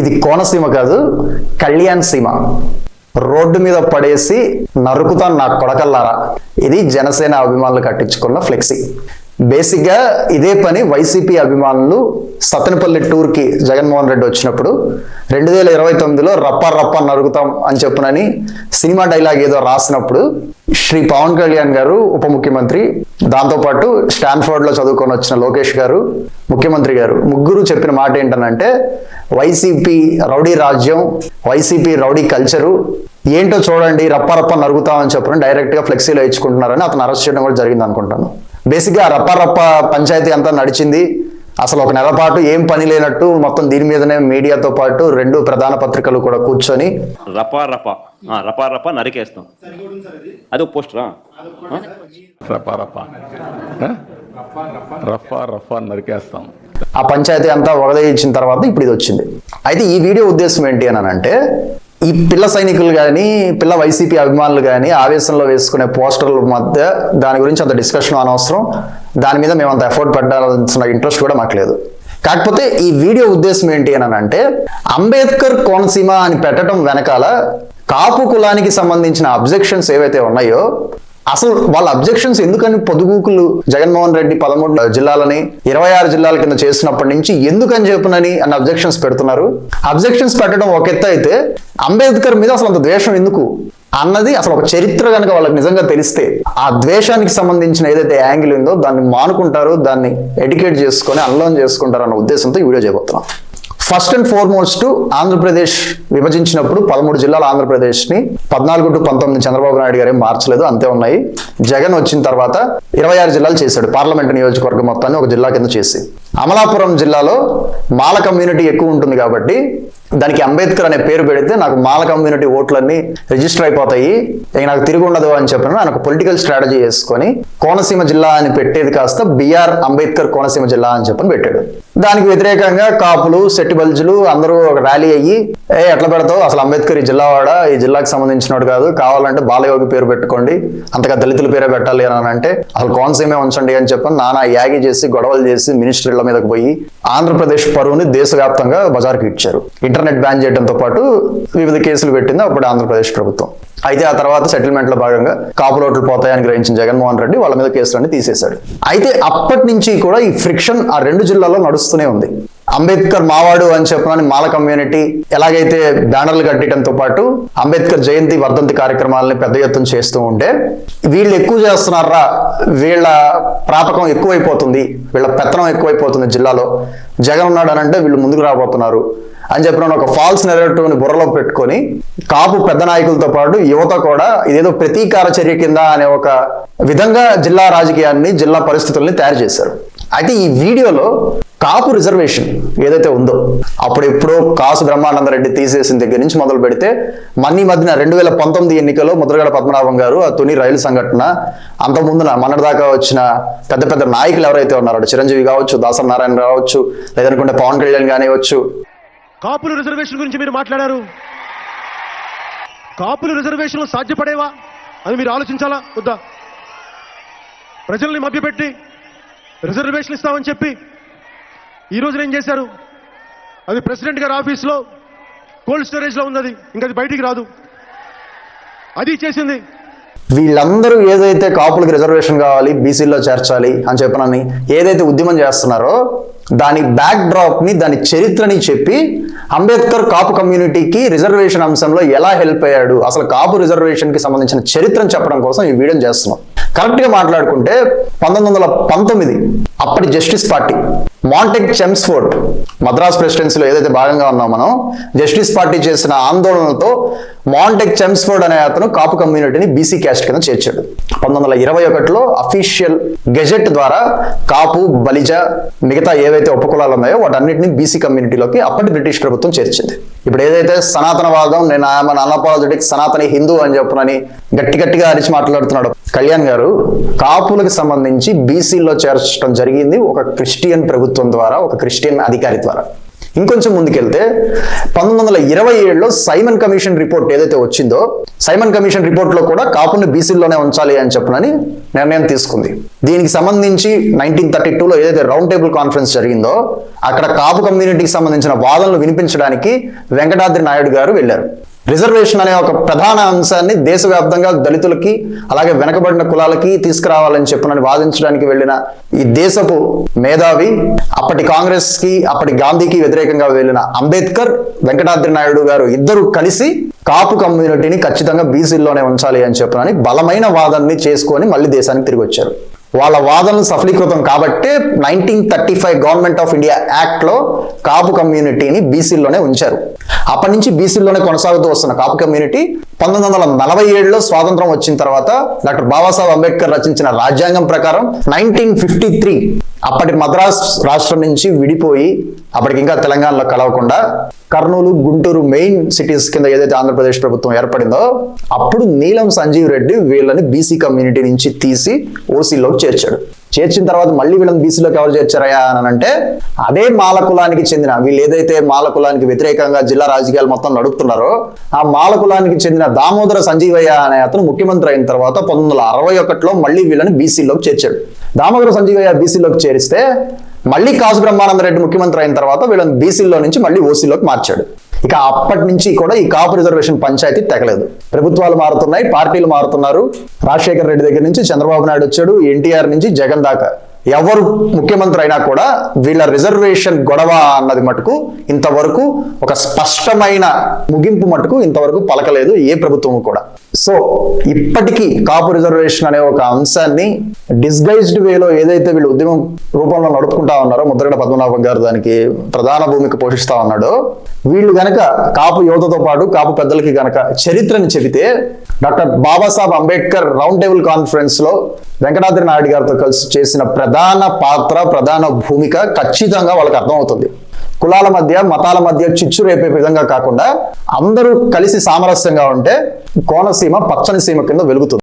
ఇది కోనసీమ కాదు కళ్యాణ్ సీమ. రోడ్డు మీద పడేసి నరుకుతాను నా కొడకల్లారా. ఇది జనసేన అభిమానులు కట్టించుకున్న ఫ్లెక్సీ. బేసిక్గా ఇదే పని వైసీపీ అభిమానులు సతనపల్లి టూర్కి జగన్మోహన్ రెడ్డి వచ్చినప్పుడు రెండు వేల ఇరవై తొమ్మిదిలో రప్ప రప్ప నరుగుతాం అని చెప్పునని సినిమా డైలాగ్ ఏదో రాసినప్పుడు శ్రీ పవన్ కళ్యాణ్ గారు ఉప ముఖ్యమంత్రి దాంతోపాటు స్టాన్ఫోర్డ్లో చదువుకొని వచ్చిన లోకేష్ గారు ముఖ్యమంత్రి గారు ముగ్గురు చెప్పిన మాట ఏంటనంటే వైసీపీ రౌడీ రాజ్యం వైసీపీ రౌడీ కల్చరు ఏంటో చూడండి రప్ప రప్ప నరుగుతామని చెప్పడం డైరెక్ట్గా ఫ్లెక్సీలో ఇచ్చుకుంటున్నారని అతను అరెస్ట్ చేయడం కూడా జరిగింది అనుకుంటాను బేసిక్గా రప్ప రప్ప పంచాయతీ అంతా నడిచింది. అసలు ఒక నెల పాటు ఏం పని లేనట్టు మొత్తం దీని మీదనే మీడియాతో పాటు రెండు ప్రధాన పత్రికలు కూడా కూర్చొని రపా రపా ఆ, రపా రపా నరికేస్తాం. అది ఒక పోస్టరా? రఫా రఫా నరికేస్తాం. ఆ పంచాయతీ అంతా ఇచ్చిన తర్వాత ఇప్పుడు ఇది వచ్చింది. అయితే ఈ వీడియో ఉద్దేశం ఏంటి అని అంటే ఈ పిల్ల సైనికులు కానీ పిల్ల వైసీపీ అభిమానులు కానీ ఆవేశంలో వేసుకునే పోస్టర్ల మధ్య దాని గురించి అంత డిస్కషన్ అనవసరం. దాని మీద మేము అంత ఎఫర్ట్ పెట్టాల్సిన ఇంట్రెస్ట్ కూడా మాకు లేదు. కాకపోతే ఈ వీడియో ఉద్దేశం ఏంటి అని అంటే అంబేద్కర్ కోనసీమ అని పెట్టడం వెనకాల కాపు కులానికి సంబంధించిన అబ్జెక్షన్స్ ఏవైతే ఉన్నాయో అసలు వాళ్ళ అబ్జెక్షన్స్ ఎందుకని పొదుగుకులు జగన్మోహన్ రెడ్డి పదమూడు జిల్లాలని ఇరవై ఆరు జిల్లాల కింద చేసినప్పటి నుంచి ఎందుకని చెప్పునని అన్న అబ్జెక్షన్స్ పెడుతున్నారు. అబ్జెక్షన్స్ పెట్టడం ఒక ఎత్తు అయితే అంబేద్కర్ మీద అసలు అంత ద్వేషం ఎందుకు? అన్నది అసలు ఒక చరిత్ర కనుక వాళ్ళకి నిజంగా తెలిస్తే ఆ ద్వేషానికి సంబంధించిన ఏదైతే యాంగిల్ ఉందో దాన్ని మానుకుంటారు దాన్ని ఎడ్యుకేట్ చేసుకొని అన్లోన్ చేసుకుంటారు అన్న ఉద్దేశంతో ఈ వీడియో చేయబోతున్నాం. ఫస్ట్ అండ్ ఫార్మోస్ట్ ఆంధ్రప్రదేశ్ విభజించినప్పుడు పదమూడు జిల్లాల ఆంధ్రప్రదేశ్ని పద్నాలుగు టు పంతొమ్మిది చంద్రబాబు నాయుడు గారు మార్చలేదు అంతే ఉన్నాయి. జగన్ వచ్చిన తర్వాత ఇరవై ఆరు జిల్లాలు చేశాడు పార్లమెంట్ నియోజకవర్గం మొత్తాన్ని ఒక జిల్లా కింద చేసి. అమలాపురం జిల్లాలో మాల కమ్యూనిటీ ఎక్కువ ఉంటుంది కాబట్టి దానికి అంబేద్కర్ అనే పేరు పెడితే నాకు మాల కమ్యూనిటీ ఓట్లన్నీ రిజిస్టర్ అయిపోతాయి ఇక నాకు తిరిగి ఉండదు అని చెప్పిన ఆయన ఒక పొలిటికల్ స్ట్రాటజీ చేసుకొని కోనసీమ జిల్లా అని పెట్టేది కాస్త బిఆర్ అంబేద్కర్ కోనసీమ జిల్లా అని చెప్పని పెట్టాడు. దానికి వ్యతిరేకంగా కాపులు సెట్టిబల్జులు అందరూ ఒక ర్యాలీ అయ్యి ఏ ఎట్లా పెడతావు? అసలు అంబేద్కర్ ఈ జిల్లావాడ? ఈ జిల్లాకు సంబంధించినోడు కాదు. కావాలంటే బాలయోగి పేరు పెట్టుకోండి. అంతగా దళితుల పేరే పెట్టాలి అని అంటే అసలు కోనసీమే ఉంచండి అని చెప్పి నానా యాగి చేసి గొడవలు చేసి మినిస్టర్ల మీదకి పోయి ఆంధ్రప్రదేశ్ పరువుని దేశవ్యాప్తంగా బజార్కి ఇచ్చారు. ఇంటర్నెట్ బ్యాన్ చేయడంతో పాటు వివిధ కేసులు పెట్టింది అప్పుడు ఆంధ్రప్రదేశ్ ప్రభుత్వం. అయితే ఆ తర్వాత సెటిల్మెంట్లో భాగంగా కాపులోట్లు పోతాయని గ్రహించిన జగన్మోహన్ రెడ్డి వాళ్ళ మీద కేసులన్నీ తీసేశాడు. అయితే అప్పటి నుంచి కూడా ఈ ఫ్రిక్షన్ ఆ రెండు జిల్లాల్లో నడుస్తూనే ఉంది. అంబేద్కర్ మావాడు అని చెప్పడానికి మాల కమ్యూనిటీ ఎలాగైతే బ్యానర్లు కట్టడంతో పాటు అంబేద్కర్ జయంతి వర్ధంతి కార్యక్రమాలని పెద్ద ఎత్తున చేస్తూ ఉంటే వీళ్ళు ఎక్కువ చేస్తున్నారా? వీళ్ళ ప్రాపకం ఎక్కువైపోతుంది వీళ్ళ పెత్తనం ఎక్కువైపోతుంది జిల్లాలో. జగన్ ఉన్నాడు అని అంటే వీళ్ళు ముందుకు రాబోతున్నారు. అని చెప్పిన ఒక ఫాల్స్ నెరేటివ్ని బుర్రలో పెట్టుకొని కాపు పెద్ద నాయకులతో పాటు యువత కూడా ఇదేదో ప్రతీకార చర్య కింద అనే ఒక విధంగా జిల్లా రాజకీయాన్ని జిల్లా పరిస్థితుల్ని తయారు చేశారు. అయితే ఈ వీడియోలో కాపు రిజర్వేషన్ ఏదైతే ఉందో అప్పుడు ఎప్పుడో కాసు బ్రహ్మానందరెడ్డి తీసేసిన దగ్గర నుంచి మొదలు పెడితే మన్ని మధ్యన రెండు వేల పంతొమ్మిది ఎన్నికల్లో ముద్రగడ పద్మనాభం గారు ఆ తుని రైలు సంఘటన అంత ముందున మొన్నటిదాకా వచ్చిన పెద్ద పెద్ద నాయకులు ఎవరైతే ఉన్నారో చిరంజీవి కావచ్చు దాసనారాయణ కావచ్చు లేదనుకుంటే పవన్ కళ్యాణ్ కానివచ్చు కాపుల రిజర్వేషన్ గురించి మీరు మాట్లాడారు. కాపుల రిజర్వేషన్లు సాధ్యపడేవా అని మీరు ఆలోచించాలా? వద్దా? ప్రజల్ని మభ్యపెట్టి రిజర్వేషన్ ఇస్తామని చెప్పి ఈ ఏం చేశారు? అది ప్రెసిడెంట్ గారి ఆఫీస్లో కోల్డ్ స్టోరేజ్లో ఉన్నది. ఇంకా అది బయటికి రాదు. అది చేసింది. వీళ్ళందరూ ఏదైతే కాపులకు రిజర్వేషన్ కావాలి బీసీలో చేర్చాలి అని చెప్పనని ఏదైతే ఉద్యమం చేస్తున్నారో దాని బ్యాక్ డ్రాప్ని దాని చరిత్రని చెప్పి అంబేద్కర్ కాపు కమ్యూనిటీకి రిజర్వేషన్ అంశంలో ఎలా హెల్ప్ అయ్యాడు? అసలు కాపు రిజర్వేషన్కి సంబంధించిన చరిత్రను చెప్పడం కోసం ఈ వీడియోని చేస్తున్నాం. కరెక్ట్గా మాట్లాడుకుంటే పంతొమ్మిది వందల పంతొమ్మిది అప్పటి justice party Montagu Chelmsford Madras ప్రెసిడెన్సీలో ఏదైతే భాగంగా ఉన్నాం మనం జస్టిస్ పార్టీ చేసిన ఆందోళనలతో మాంటెక్ చెమ్స్ఫోర్డ్ అనే అతను కాపు కమ్యూనిటీని బీసీ క్యాస్ట్ కింద చేర్చాడు. పంతొమ్మిది వందల ఇరవై ఒకటిలో అఫీషియల్ గెజెట్ ద్వారా కాపు బలిజ మిగతా ఏవైతే ఉపకులాలు ఉన్నాయో వాటన్నిటిని బీసీ కమ్యూనిటీలోకి అప్పటి బ్రిటిష్ ప్రభుత్వం చేర్చింది. ఇప్పుడు ఏదైతే సనాతనవాదం నేను ఆమె అన్అపాలజెటిక్ సనాతని హిందూ అని చెప్పునని గట్టి గట్టిగా అరిచి మాట్లాడుతున్నాడు కళ్యాణ్ గారు కాపులకు సంబంధించి బీసీలో చేర్చడం జరిగింది ఒక క్రిస్టియన్ ప్రభుత్వం. ద్వారా ఒక క్రిస్టియన్ అధికారి ద్వారా. ఇంకొంచెం ముందుకెళ్తే పంతొమ్మిది వందల ఇరవై ఏడులో సైమన్ కమిషన్ రిపోర్ట్ ఏదైతే వచ్చిందో సైమన్ కమిషన్ రిపోర్ట్లో కూడా కాపుని బీసీల్లోనే ఉంచాలి అని చెప్పనని నిర్ణయం తీసుకుంది. దీనికి సంబంధించి నైన్టీన్ థర్టీ టూలో ఏదైతే రౌండ్ టేబుల్ కాన్ఫరెన్స్ జరిగిందో అక్కడ కాపు కమ్యూనిటీకి సంబంధించిన వాదనలు వినిపించడానికి వెంకటాద్రి నాయుడు గారు వెళ్ళారు. రిజర్వేషన్ అనే ఒక ప్రధాన అంశాన్ని దేశవ్యాప్తంగా దళితులకి అలాగే వెనకబడిన కులాలకి తీసుకురావాలని చెప్పనని వాదించడానికి వెళ్ళిన ఈ దేశపు మేధావి అప్పటి కాంగ్రెస్కి అప్పటి గాంధీకి వ్యతిరేకంగా వెళ్ళిన అంబేద్కర్ వెంకటాద్రి నాయుడు గారు ఇద్దరు కలిసి కాపు కమ్యూనిటీని ఖచ్చితంగా బీసీల్లోనే ఉంచాలి అని చెప్పనని బలమైన వాదనని చేసుకొని మళ్ళీ దేశానికి తిరిగి వచ్చారు. వాళ్ళ వాదనలు సఫలీకృతం కాబట్టే nineteen thirty five government of India యాక్ట్లో కాపు కమ్యూనిటీని బీసీల్లోనే ఉంచారు. అప్పటి నుంచి బీసీల్లోనే కొనసాగుతూ వస్తున్న కాపు కమ్యూనిటీ పంతొమ్మిది వందల నలభై ఏడులో స్వాతంత్రం వచ్చిన తర్వాత డాక్టర్ బాబాసాహెబ్ అంబేద్కర్ రచించిన రాజ్యాంగం ప్రకారం నైన్టీన్ ఫిఫ్టీ త్రీ అప్పటి మద్రాస్ రాష్ట్రం నుంచి విడిపోయి అప్పటికి ఇంకా తెలంగాణలో కలవకుండా కర్నూలు గుంటూరు మెయిన్ సిటీస్ కింద ఏదైతే ఆంధ్రప్రదేశ్ ప్రభుత్వం ఏర్పడిందో అప్పుడు నీలం సంజీవ్ రెడ్డి వీళ్ళని బీసీ కమ్యూనిటీ నుంచి తీసి ఓసీలోకి చేర్చాడు. చేర్చిన తర్వాత మళ్ళీ వీళ్ళని బీసీలోకి ఎవరు చేర్చారయ్యా అని అంటే అదే మాల కులానికి చెందిన వీళ్ళు ఏదైతే మాల కులానికి వ్యతిరేకంగా జిల్లా రాజకీయాలు మొత్తం నడుపుతున్నారో ఆ మాల కులానికి చెందిన దామోదర సంజీవయ్య అనే అతను ముఖ్యమంత్రి అయిన తర్వాత పంతొమ్మిది వందల అరవై ఒకటిలో మళ్ళీ వీళ్ళని బీసీలోకి చేర్చాడు. దామోదర సంజీవయ్య బీసీలోకి చేరిస్తే మళ్ళీ కాసు బ్రహ్మానంద రెడ్డి ముఖ్యమంత్రి అయిన తర్వాత వీళ్ళని బీసీలో నుంచి మళ్ళీ ఓసీలోకి మార్చాడు. ఇక అప్పటి నుంచి కూడా ఈ కాపు రిజర్వేషన్ పంచాయతీ తెగలేదు. ప్రభుత్వాలు మారుతున్నాయి పార్టీలు మారుతున్నారు. రాజశేఖర రెడ్డి దగ్గర నుంచి చంద్రబాబు నాయుడు వచ్చాడు ఎన్టీఆర్ నుంచి జగన్ దాకా. ఎవరు ముఖ్యమంత్రి అయినా కూడా వీళ్ళ రిజర్వేషన్ గొడవ అన్నది మటుకు ఇంతవరకు ఒక స్పష్టమైన ముగింపు మటుకు ఇంతవరకు పలకలేదు ఏ ప్రభుత్వము కూడా. సో ఇప్పటికీ కాపు రిజర్వేషన్ అనే ఒక అంశాన్ని డిస్గైజ్డ్ వేలో ఏదైతే వీళ్ళు ఉద్యమం రూపంలో నడుపుకుంటా ఉన్నారో ముద్రగడ పద్మనాభం గారు దానికి ప్రధాన భూమిక పోషిస్తా ఉన్నాడు. వీళ్ళు గనక కాపు యువతతో పాటు కాపు పెద్దలకి గనక చరిత్రని చెబితే doctor Babasaheb Ambedkar round table కాన్ఫరెన్స్లో వెంకటాద్రి నాయుడు గారితో కలిసి చేసిన ప్రధాన పాత్ర ప్రధాన భూమిక ఖచ్చితంగా వాళ్ళకి అర్థమవుతుంది. కులాల మధ్య మతాల మధ్య చిచ్చు రేపే విధంగా కాకుండా అందరూ కలిసి సామరస్యంగా ఉంటే కోనసీమ పచ్చని సీమ కింద వెలుగుతుంది.